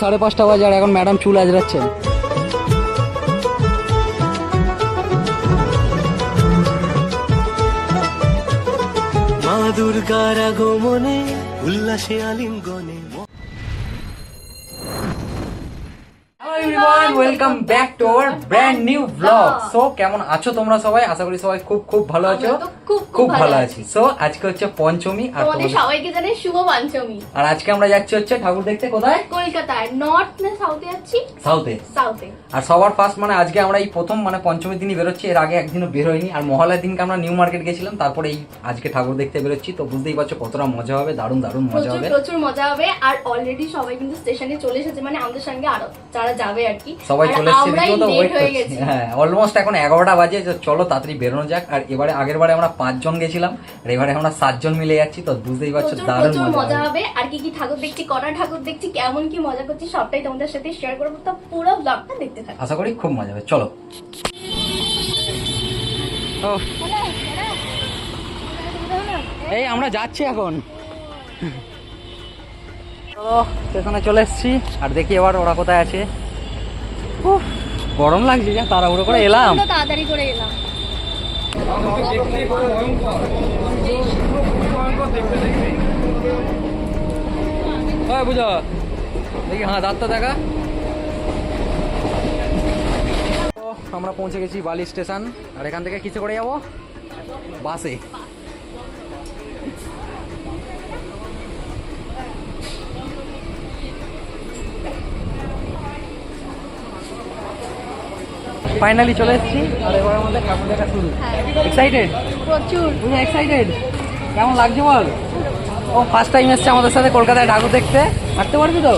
সাড়ে পাঁচটা বাজে আর এখন ম্যাডাম চুল আজরাচ্ছেন মা দুর্গার আগমনে উল্লাসে আলিঙ্গনে everyone welcome back to our brand new blog so কেমন আছো তোমরা সবাই? আশা করি সবাই খুব খুব ভালো আছো। খুব, ভালো আছি। সো আজকে হচ্ছে পঞ্চমী আর তোমাদের সবাইকে জানাই শুভ পঞ্চমী। আর আজকে আমরা যাচ্ছি হচ্ছে ঠাকুর দেখতে কোথায়? কলকাতায়। নর্থ না সাউথে যাচ্ছি? সাউথে সাউথে আর সবার ফার্স্ট মানে আজকে আমরা এই প্রথম মানে পঞ্চমীর দিনই বেরোচ্ছি। এর আগে একদিনও বের হয়নি আর মহালয়ার দিনকে আমরা নিউ মার্কেট গেছিলাম। তারপরে এই আজকে ঠাকুর দেখতে বেরোচ্ছি। তো বুঝতেই পারছ কতটা মজা হবে। দারুণ দারুণ মজা হবে। প্রচুর মজা হবে। আর অলরেডি সবাই কিন্তু স্টেশনে চলে এসেছে। মানে আমাদের সঙ্গে আরও যারা যাবে আর কি। সবাই চলে এসছে হয়ে করছি। গেছি। হ্যাঁ অলমোস্ট এখন এগারোটা বাজে চলো তাড়াতাড়ি বেরোনো যাক। আর এবারে আগের বারে আমরা পাঁচজন গেছিলাম আর এবারে আমরা সাতজন মিলে যাচ্ছি তো বুঝতেই পারছ দারুণ মজা মজা হবে। হবে। আর কি কি ঠাকুর দেখছি কটা ঠাকুর দেখছি কেমন কি মজা করছি সবটাই তোমাদের সাথে শেয়ার করব। তো পুরো ব্লগটা দেখতে থাকো। আশা করি খুব মজা হবে। চলো। এই আমরা যাচ্ছি এখন। চলো স্টেশনে চলে এসেছি। আর দেখি এবার ওরা কোথায় আছে। গরম লাগছে যা তাড়াহুড়ো করে এলাম। তাড়াতাড়ি করে এলাম। হয় বুঝো দেখি হ্যাঁ দাঁতটা দেখা। আমরা পৌঁছে গেছি বালি স্টেশন আর এখান থেকে কিসে করে যাব? বাসে। ফাইনালি চলে এসেছি। আর ঠাকুর দেখা শুরু। এক্সাইটেড প্রচুর। তুমি এক্সাইটেড কেমন লাগছে বল? ও ফার্স্ট টাইম এসছে আমাদের সাথে কলকাতায় ঠাকুর দেখতে। হাঁটতে পারবি তো?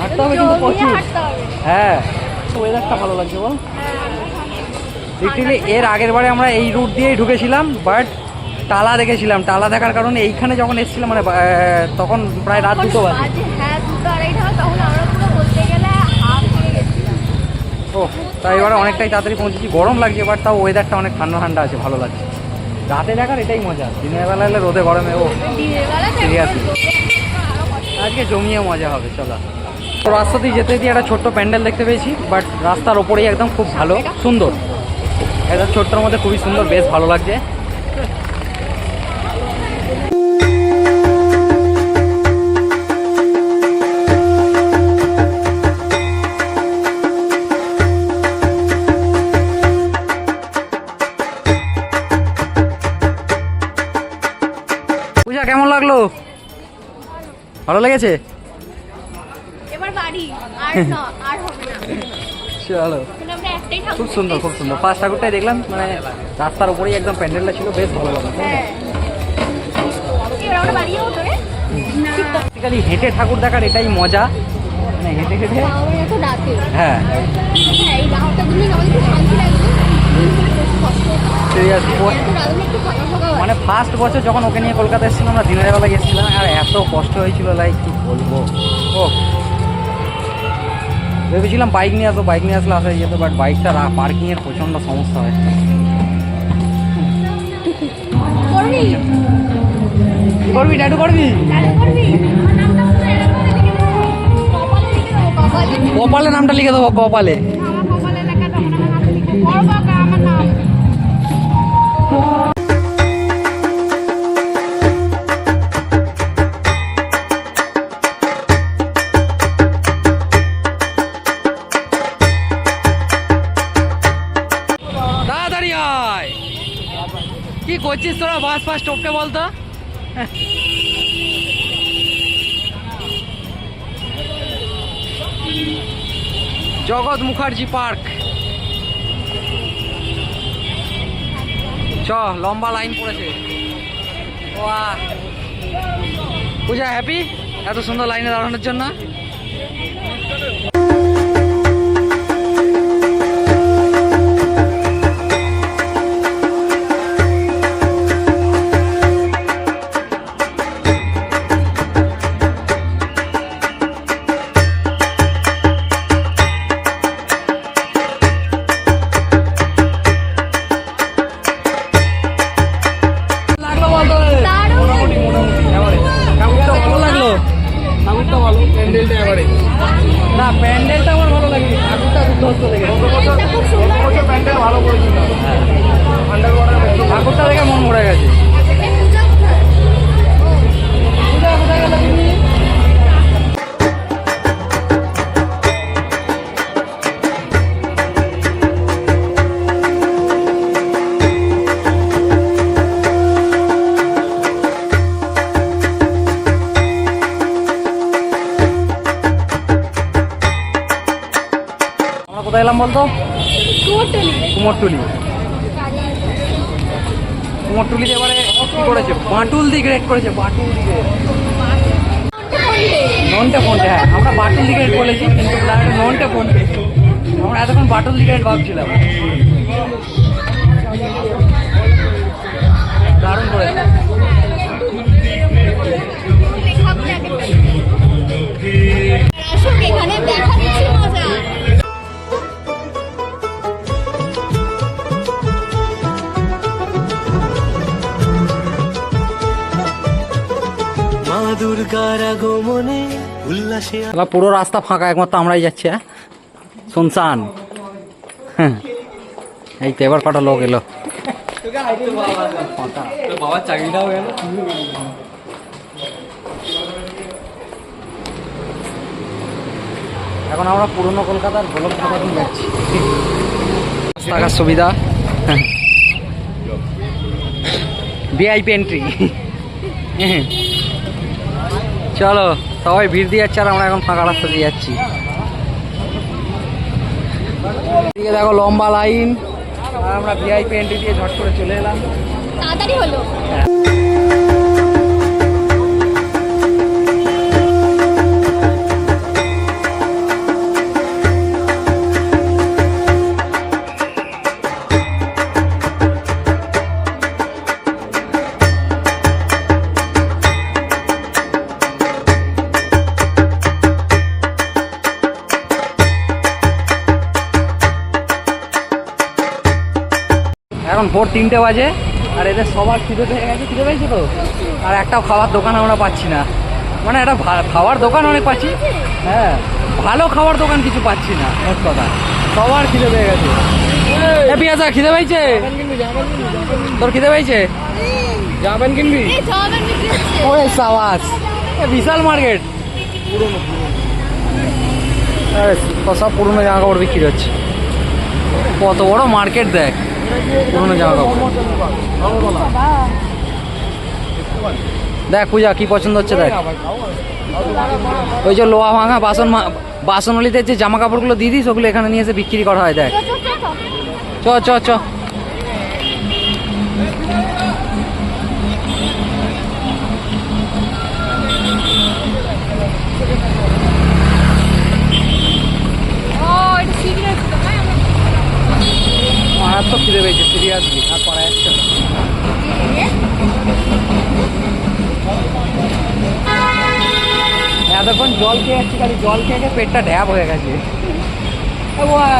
হাঁটতে হবে কিন্তু প্রচুর। হ্যাঁ। ওয়েদারটা ভালো লাগছে বল। লিটারালি এর আগের বারে আমরা এই রুট দিয়েই ঢুকেছিলাম বাট টালা দেখেছিলাম। টালা দেখার কারণে এইখানে যখন এসেছিলাম মানে তখন প্রায় রাত দুটো বাজে। হ্যাঁ দুটো আড়াইটা তখন আমরা পুরো বলতে গেলে হাফ হয়ে গেছিলাম ও তাই এবারে অনেকটাই তাড়াতাড়ি পৌঁছেছি। গরম লাগছে বাট তাও ওয়েদারটা অনেক ঠান্ডা ঠান্ডা আছে, ভালো লাগছে। রাতে দেখার এটাই মজা। দিনের বেলা এলে রোদে, গরমে, ও কষ্ট। আজকে জমিয়ে মজা হবে, চলো। রাস্তা দিয়ে যেতে দিয়ে একটা ছোট্ট প্যান্ডেল দেখতে পেয়েছি বাট রাস্তার ওপরেই একদম খুব ভালো, সুন্দর। একদম ছোট্টর মধ্যে খুবই সুন্দর, বেশ ভালো লাগছে। ভালো লেগেছে? এবার বাড়ি আর না আর হবে না। চলো। খুব সুন্দর খুব সুন্দর। ফার্স্ট ঠাকুরটাই দেখলাম মানে রাস্তার উপরেই একদম প্যান্ডেলটা ছিল বেশ ভালো লাগল। হ্যাঁ। হেঁটে ঠাকুর দেখার এটাই মজা। মানে হেঁটে হেঁটে হ্যাঁ। হ্যাঁ কষ্ট। হতো। সিরিয়াস মানে ফার্স্ট বছর যখন ওকে নিয়ে কলকাতা এসেছিলাম আমরা দিনের বেলা গেছিলাম আর এত কষ্ট হয়েছিল লাইক কি বলব? ও ভেবেছিলাম বাইক নিয়ে আসব বাইক নিয়ে আসলে আসা যেত বাট বাইকটা পার্কিং এর প্রচণ্ড সমস্যা হয়। করবি? কি করবি? ট্যাটু করবি? তাহলে নামটা লিখে দেবো কপালে নামটা লিখে দেবো কপালে। কপালে লেখা আমার নাম। তোরা বাস ফাস টপকে বলতো জগৎ মুখার্জি পার্ক চ লম্বা লাইন পড়েছে বাহ পূজা হ্যাপি এত সুন্দর লাইনে দাঁড়ানোর জন্য। বলতো? কুমোরটুলি। কুমোরটুলি। কুমোরটুলিতে এবারে কি করেছে? বাটুল দি গ্রেড করেছে বাটুল দি গ্রেড ননটে ফোনটে হ্যাঁ আমরা বাটুল দি গ্রেড বলেছি কিন্তু ননটে ফোনটে আমরা এতক্ষণ বাটুল দি গ্রেড ভাবছিলাম। দারুণ করেছে। এখানে দেখা দুর্গার আগমনে উল্লাসে পুরো রাস্তা ফাঁকা, একমাত্র আমরাই যাচ্ছি হ্যাঁ? শুনসান হ্যাঁ। এই তো এবার কটা লোক এলো। বাবার চাকরিটাও গেল এখন আমরা পুরনো কলকাতার গোলক ধাবা যাচ্ছি। থাকার সুবিধা ভিআইপি এন্ট্রি চলো সবাই ভিড় দিয়ে যাচ্ছে আর আমরা এখন ফাঁকা রাস্তা দিয়ে যাচ্ছি। এদিকে দেখো লম্বা লাইন। আর আমরা ভিআইপি এন্ট্রি দিয়ে ঝট করে চলে এলাম। তাড়াতাড়ি হলো। ভোর তিনটে বাজে আর এদের সবার খিদে পেয়ে গেছে খিদে পেয়েছে তো? আর একটাও খাবার দোকান আমরা পাচ্ছি না। মানে একটা খাওয়ার দোকান অনেক পাচ্ছি। হ্যাঁ ভালো খাওয়ার দোকান কিছু পাচ্ছি না মোট কথা। সবার খিদে পেয়ে গেছে। এ পিয়াজা খিদে পেয়েছে? তোর খিদে পেয়েছে? যাবেন কিনবি? ওরে সাবাস। এ বিশাল মার্কেট। সব পুরনো জামা কাপড় বিক্রি হচ্ছে কত বড় মার্কেট দেখ। দেখ পূজা, কি পছন্দ হচ্ছে দেখ। ওই যে লোহা ভাঙা বাসন বাসনলিতে যে জামা কাপড়গুলো দিয়ে দিস, ওগুলো এখানে নিয়ে এসে বিক্রি করা হয়, দেখ। চ চ চ। তো খিদে পেয়েছে সিরিয়াসলি আর পড়া যাচ্ছে এতক্ষণ জল খেয়ে আসছি খালি জল খেয়ে খেয়ে পেটটা ড্যাব হয়ে গেছে।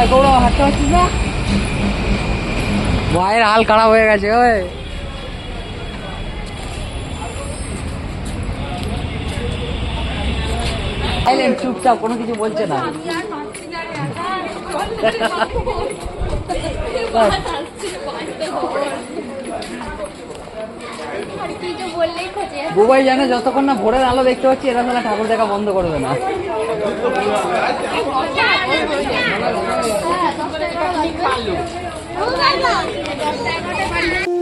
গৌরব হাঁটতে পারছিস না? ভাইয়ের হাল খারাপ হয়ে গেছে ওই। সাইলেন্ট চুপচাপ কোনো কিছু বলছে না। বুবাই জানে যতক্ষণ না ভোরের আলো দেখতে পাচ্ছি, এরা তাহলে ঠাকুর দেখা বন্ধ করবে না। এতক্ষণ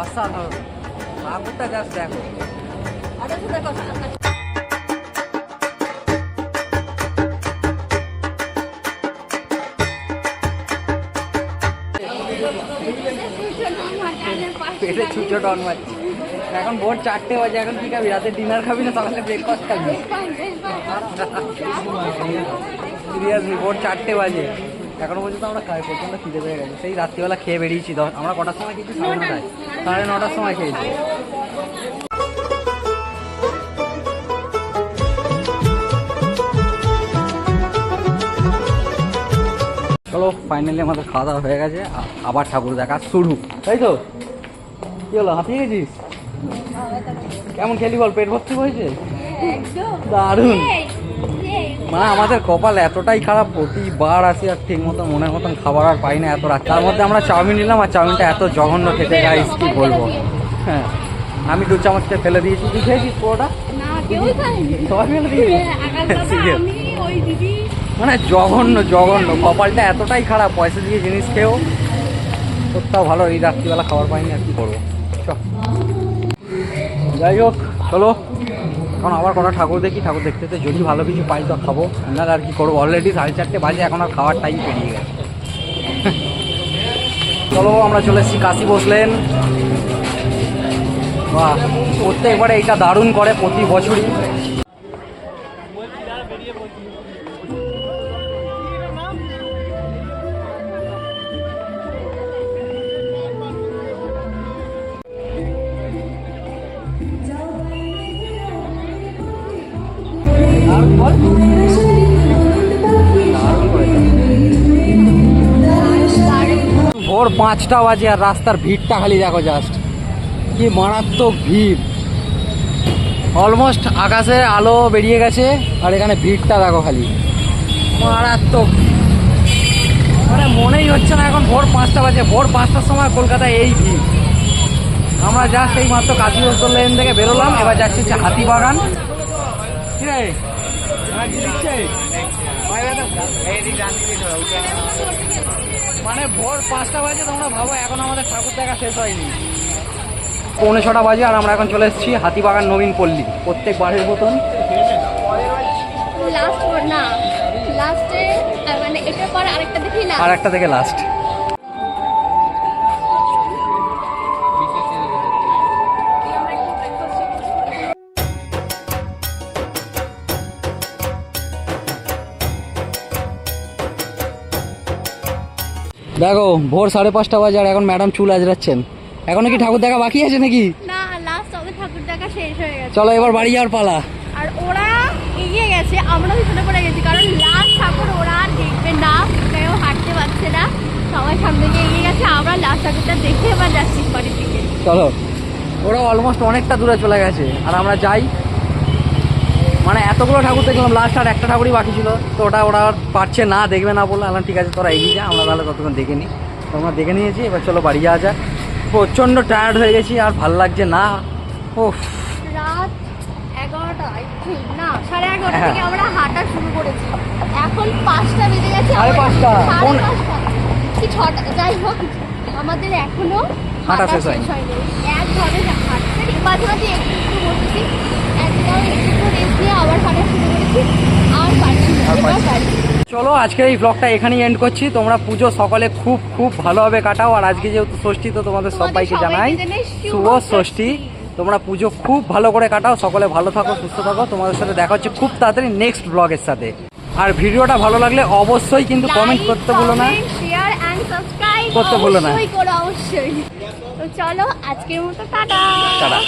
অসাধারণ। ঠাকুরটা জাস্ট দেখো। পেটে ছুটো টন মারছি। এখন ভোর চারটে বাজে এখন কি খাবি? রাতে ডিনার খাবি না সকালে ব্রেকফাস্ট খাবি? সিরিয়াসলি ভোর চারটে বাজে। এখনও পর্যন্ত আমরা খাই প্রচণ্ড খিদে পেয়ে গেছে। সেই রাত্রিবেলা খেয়ে বেরিয়েছি। আমরা কটার সময় খেয়েছি? সাড়ে নটায়। সাড়ে নটার সময় খেয়েছি। চলো ফাইনালি আমাদের খাওয়া দাওয়া হয়ে গেছে। আবার ঠাকুর দেখা শুরু। তাই তো? কি হলো? হাঁপিয়ে গেছিস? কেমন খেলি বল? পেট ভর্তি হয়েছে? দারুণ। মানে আমাদের কপাল এতটাই খারাপ প্রতিবার আসি আর ঠিক মতো মনের মতন খাবার আর পাই না এত রাত। তার মধ্যে আমরা চাউমিন নিলাম আর চাউমিনটা এত জঘন্য খেতে গাইস কি বলব? হ্যাঁ। আমি দু চামচটা ফেলে দিয়েছি। তুই খেয়েছিস পুরোটা? সবাই ফেলে দিয়েছি? মানে জঘন্য জঘন্য। কপালটা এতটাই খারাপ পয়সা দিয়ে জিনিস খেয়েও। কোথাও ভালো এই রাত্রিবেলা খাবার পাইনি আর কি করব। যাই হোক চলো। এখন আবার কটা ঠাকুর দেখি, ঠাকুর দেখতে দেখতে যদি ভালো কিছু পাই তো খাব। না, আর কি করব? অলরেডি সাড়ে চারটে বাজে, এখন আর খাওয়ার টাইম পেরিয়ে গেছে। চলো, আমরা চলে এসেছি কাশি বসলেন বাহ, প্রত্যেকবারে এইটা দারুণ করে প্রতি বছরই। ভোর পাঁচটা বাজে আর রাস্তার ভিড়টা খালি দেখো জাস্ট কি মারাত্মক ভিড়। অলমোস্ট আকাশে আলো বেরিয়ে গেছে আর এখানে ভিড়টা দেখো খালি। মারাত্মক মানে মনেই হচ্ছে না এখন ভোর পাঁচটা বাজে। ভোর পাঁচটার সময় কলকাতায় এই ভিড়। আমরা জাস্ট এই মাত্র কাজী বস্তর লেন থেকে বেরোলাম। এবার যাচ্ছি হচ্ছে হাতিবাগান। কি রে? আমার কি দিচ্ছে? মানে ভোর পাঁচটা বাজে তোমরা ভাবো এখন আমাদের ঠাকুর দেখা শেষ হয়নি। পৌনে ছটা বাজে আর আমরা এখন চলে এসেছি হাতিবাগান নবীন পল্লী প্রত্যেক বাড়ির মতন। লাস্ট না লাস্টে মানে আরেকটা আর একটা থেকে লাস্ট দেখো ভোর সাড়ে পাঁচটা বাজে আর এখন ম্যাডাম চুল আজরাচ্ছেন এখনও কি ঠাকুর দেখা বাকি আছে নাকি? না লাস্ট আমাদের ঠাকুর দেখা শেষ হয়ে গেছে। চলো এবার বাড়ি যাওয়ার পালা। আর ওরা এগিয়ে গেছে আমরা পিছনে পড়ে গেছি কারণ লাস্ট ঠাকুর ওরা আর দেখবে না কেউ হাঁটতে পারছে না। সবাই সামনে গিয়ে এগিয়ে গেছে আমরা লাস্ট ঠাকুরটা দেখে এবার যাচ্ছি বাড়ির দিকে। চলো ওরা অলমোস্ট অনেকটা দূরে চলে গেছে আর আমরা যাই মানে এতগুলো ঠাকুর দেখলাম লাস্ট আর একটা ঠাকুরই বাকি ছিল। তো ওটা ওরা পারছে না দেখবে না বলে আলাম ঠিক আছে তোরা এগিয়ে যা আমরা তাহলে ততক্ষণ দেখে নিই তো আমরা দেখে নিয়েছি এবার চলো বাড়ি যাওয়া যাক। প্রচণ্ড টায়ার্ড হয়ে গেছি আর ভালো লাগছে না। ও রাত এগারোটা না সাড়ে এগারোটা হ্যাঁ। থেকে আমরা হাঁটা শুরু করেছি। এখন পাঁচটা বেজে গেছে সাড়ে পাঁচটা, সাড়ে কোন- পাঁচটা। কি ছটা যাই হোক আমাদের এখনও হাঁটা শেষ হয়নি। হয়নি। একভাবে হাঁটছে মাঝে মাঝে একটু একটু বসেছি। একদম রেস্ট নিয়ে আবার হাঁটা শুরু করেছি আর পারছি না আর এবার পারছি না। পারছি চলো আজকের এই ব্লগটা এখানেই এন্ড করছি। তোমরা পুজো সকলে খুব খুব ভালোভাবে কাটাও। আর আজকে যেহেতু ষষ্ঠী তো তোমাদের সবাইকে জানাই শুভ ষষ্ঠী। তোমরা পুজো খুব ভালো করে কাটাও। সকলে ভালো থাকো সুস্থ থাকো। তোমাদের সাথে দেখা হচ্ছে খুব তাড়াতাড়ি নেক্সট ব্লগের সাথে। আর ভিডিওটা ভালো লাগলে অবশ্যই কিন্তু কমেন্ট করতে ভুলো না। শেয়ার এন্ড সাবস্ক্রাইব করতে ভুলো না। চলো আজকের মতো টাটা। টাটা।